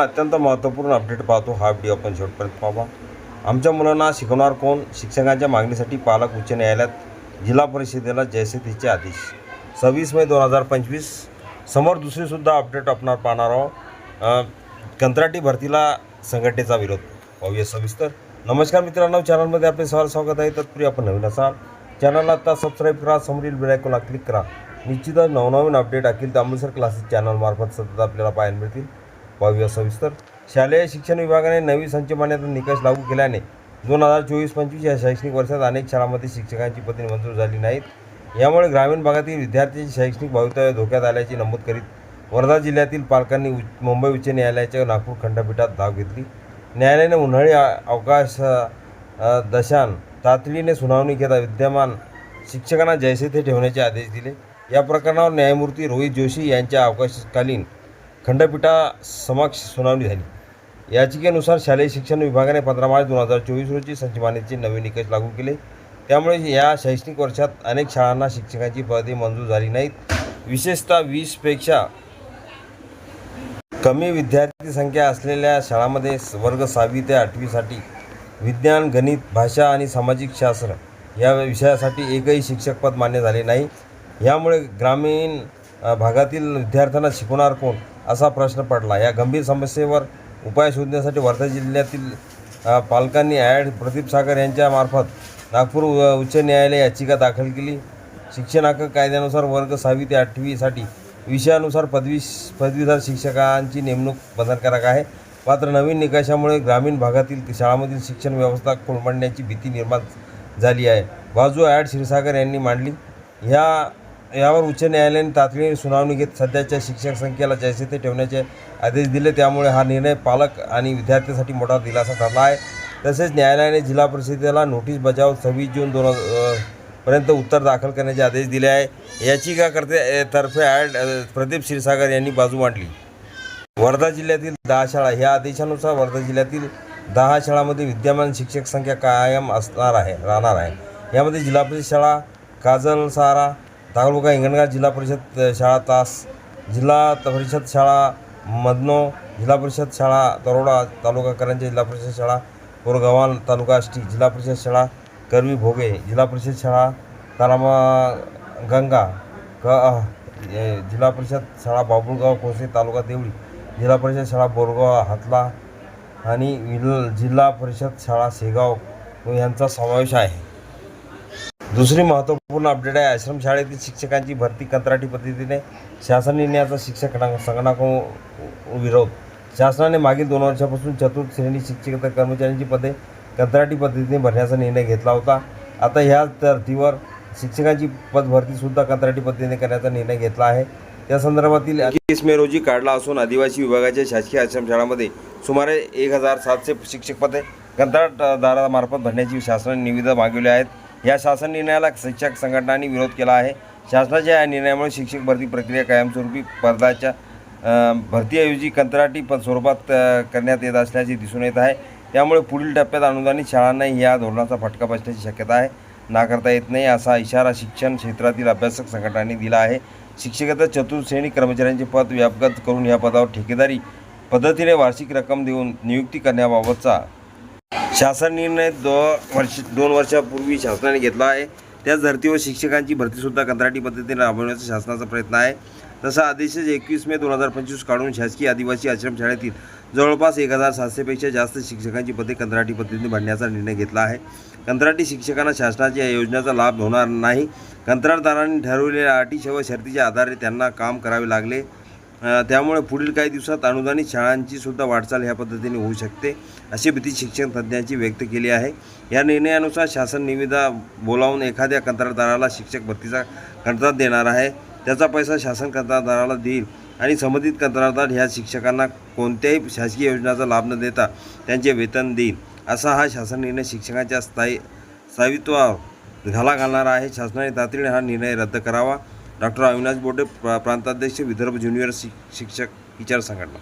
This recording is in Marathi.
अत्यंत महत्त्वपूर्ण अपडेट पाहतो. हा व्हिडिओ आपण शेवटपर्यंत पाहावा आमच्या मुलांना शिकवणार कोण? शिक्षकांच्या मागणीसाठी पालक उच्च न्यायालयात जिल्हा परिषदेला जयसिद्धीचे आदेश. सव्वीस मे दोन हजार पंचवीस. समोर दुसरीसुद्धा अपडेट आपण पाहणार आहोत. कंत्राटी भरतीला संघटनेचा विरोध. पाहूया सविस्तर. नमस्कार मित्रांनो चॅनलमध्ये आपले सहल स्वागत आहे. तत्पूर्वी आपण नवीन असाल चॅनलला आता सबस्क्राईब करा समोरील बेल क्लिक करा. निश्चितच नवनवीन अपडेट अखिल अमृतसर क्लासेस चॅनलमार्फत सतत आपल्याला पाहायला मिळतील. पाहूया सविस्तर शालेय शिक्षण विभागाने नवी संच मान्यता निकष लागू केल्याने दोन हजार चोवीस पंचवीस या शैक्षणिक वर्षात अनेक शाळांमध्ये शिक्षकांची पदे मंजूर झाली नाहीत. यामुळे ग्रामीण भागातील विद्यार्थ्यांचे शैक्षणिक भवितव्य धोक्यात आल्याचे नमूद करीत वर्धा जिल्ह्यातील पालकांनी उच्च- मुंबई उच्च न्यायालयाच्या नागपूर खंडपीठात धाव घेतली. न्यायालयाने उन्हाळी अवकाश दशान तातडीने सुनावणी घेता विद्यमान शिक्षकांना जैसे ते ठेवण्याचे आदेश दिले. या प्रकरणावर न्यायमूर्ती रोहित जोशी यांच्या अवकाशकालीन खंडपीठासमक्ष सुनावणी झाली. याचिकेनुसार शालेय शिक्षण विभागाने पंधरा मार्च दोन हजार चोवीस रोजी संचमानेचे नवे निकष लागू केले. त्यामुळे या शैक्षणिक वर्षात अनेक शाळांना शिक्षकांची पदे मंजूर झाली नाहीत. विशेषतः वीसपेक्षा कमी विद्यार्थी संख्या असलेल्या शाळांमध्ये वर्ग सहावी ते आठवीसाठी विज्ञान गणित भाषा आणि सामाजिक शास्त्र या विषयासाठी एकही शिक्षकपद मान्य झाले नाही. यामुळे ग्रामीण भागातील विद्यार्थ्यांना शिकवणार कोण असा प्रश्न पडला. या गंभीर समस्येवर उपाय शोधण्यासाठी वर्धा जिल्ह्यातील पालकांनी ॲड प्रदीप सागर यांच्यामार्फत नागपूर उ- उच्च न्यायालय याचिका दाखल केली. शिक्षण हक्क कायद्यानुसार वर्ग सहावी ते आठवीसाठी विषयानुसार पदवी पदवीधर शिक्षकांची नेमणूक बंधनकारक आहे. मात्र नवीन निकषामुळे ग्रामीण भागातील शाळांमधील शिक्षण व्यवस्था कोलमडण्याची भीती निर्माण झाली आहे. बाजू ॲड क्षीरसागर यांनी मांडली. ह्या यावर उच्च न्यायालयाने तातडीने सुनावणी घेत सध्याच्या शिक्षक संख्येला जैसे ते ठेवण्याचे आदेश दिले. त्यामुळे हा निर्णय पालक आणि विद्यार्थ्यांसाठी मोठा दिलासा ठरला आहे. तसेच न्यायालयाने जिल्हा परिषदेला नोटीस बजाव सव्वीस जून दोन पर्यंत उत्तर दाखल करण्याचे आदेश दिले आहे. याचिकाकर्ते तर्फे ॲड प्रदीप क्षीरसागर यांनी बाजू मांडली. वर्धा जिल्ह्यातील दहा शाळा ह्या आदेशानुसार वर्धा जिल्ह्यातील दहा शाळांमध्ये विद्यमान शिक्षक संख्या कायम असणार आहे राहणार आहे. यामध्ये जिल्हा परिषद शाळा काजल सारा तालुका हिंगणघाट जिल्हा परिषद शाळा तास जिल्हा परिषद शाळा मदनो जिल्हा परिषद शाळा तरोडा तालुका करंजे जिल्हा परिषद शाळा कोरगव्हाण तालुका आष्टी जिल्हा परिषद शाळा करवी भोगे जिल्हा परिषद शाळा तारामा गंगा क ए, जिल्हा परिषद शाळा बाबुळगाव कोसे तालुका देवळी जिल्हा परिषद शाळा बोरगाव हातला आणि विल जिल्हा परिषद शाळा शेगाव यांचा समावेश आहे. दुसरी महत्त्वपूर्ण अपडेट आहे आश्रमशाळेतील शिक्षकांची भरती कंत्राटी पद्धतीने शासन निर्णयाचा शिक्षक संगणक विरोध. शासनाने मागील दोन वर्षापासून चतुर्थ श्रेणी शिक्षक कर्मचाऱ्यांची पदे कंत्राटी पद्धतीने भरण्याचा निर्णय घेतला होता. आता ह्या धर्तीवर शिक्षकांची पदभरतीसुद्धा कंत्राटी पद्धतीने करण्याचा निर्णय घेतला आहे. त्या संदर्भातील एकवीस मे रोजी काढला असून आदिवासी विभागाच्या शासकीय आश्रमशाळामध्ये सुमारे एक हजार सातशे शिक्षक पदे कंत्राटदारामार्फत भरण्याची शासनाने निविदा मागवली आहेत. या शासन निर्णयाला शिक्षक संघटनांनी विरोध केला आहे. शासनाच्या या निर्णयामुळे शिक्षक भरती प्रक्रिया कायमस्वरूपी पदाच्या भरतीऐवजी कंत्राटी पद स्वरूपात करण्यात येत असल्याचे दिसून येत आहे. त्यामुळे पुढील टप्प्यात अनुदानित शाळांनाही या धोरणाचा फटका बसण्याची शक्यता आहे. नाकारता येत नाही असा इशारा शिक्षण क्षेत्रातील अभ्यासक संघटनांनी दिला आहे. शिक्षकाचा चतुर्थश्रेणी कर्मचाऱ्यांचे पद व्यापगत करून या पदावर ठेकेदारी पद्धतीने वार्षिक रक्कम देऊन नियुक्ती करण्याबाबतचा शासन निर्णय दो वर्ष दोन वर्षापूर्वी शासनाने घेतला आहे. त्याच धर्तीवर शिक्षकांची भरतीसुद्धा कंत्राटी पद्धतीने राबवण्याचा शासनाचा प्रयत्न आहे. तसा आदेशच एकवीस मे दोन हजार पंचवीस काढून शासकीय आदिवासी आश्रमशाळेतील जवळपास एक हजार सातशेपेक्षा जास्त शिक्षकांची पदे कंत्राटी पद्धतीने भरण्याचा निर्णय घेतला आहे. कंत्राटी शिक्षकांना शासनाच्या या योजनेचा लाभ होणार नाही. कंत्राटदारांनी ठरवलेल्या अटी व शर्तीच्या आधारे त्यांना काम करावे लागले. त्यामुळे पुढील काही दिवसात अनुदानित शाळांची सुद्धा वाटचाल ह्या पद्धतीने होऊ शकते अशी भीती शिक्षण तज्ज्ञांची व्यक्त केली आहे. या निर्णयानुसार शासन निविदा बोलावून एखाद्या कंत्राटदाराला शिक्षक भरतीचा कंत्राट देणार आहे. त्याचा पैसा शासन कंत्राटदाराला देईल आणि संबंधित कंत्राटदार ह्या शिक्षकांना कोणत्याही शासकीय योजनाचा लाभ न देता त्यांचे वेतन देईल असा हा शासन निर्णय शिक्षकांच्या स्थायी स्थायित्वावर घाला घालणारा आहे. शासनाने तातडीने हा निर्णय रद्द करावा. डॉक्टर अविनाश बोटे प्रा प्रांताध्यक्ष विदर्भ ज्युनियर शिक्षक विचार संघटना.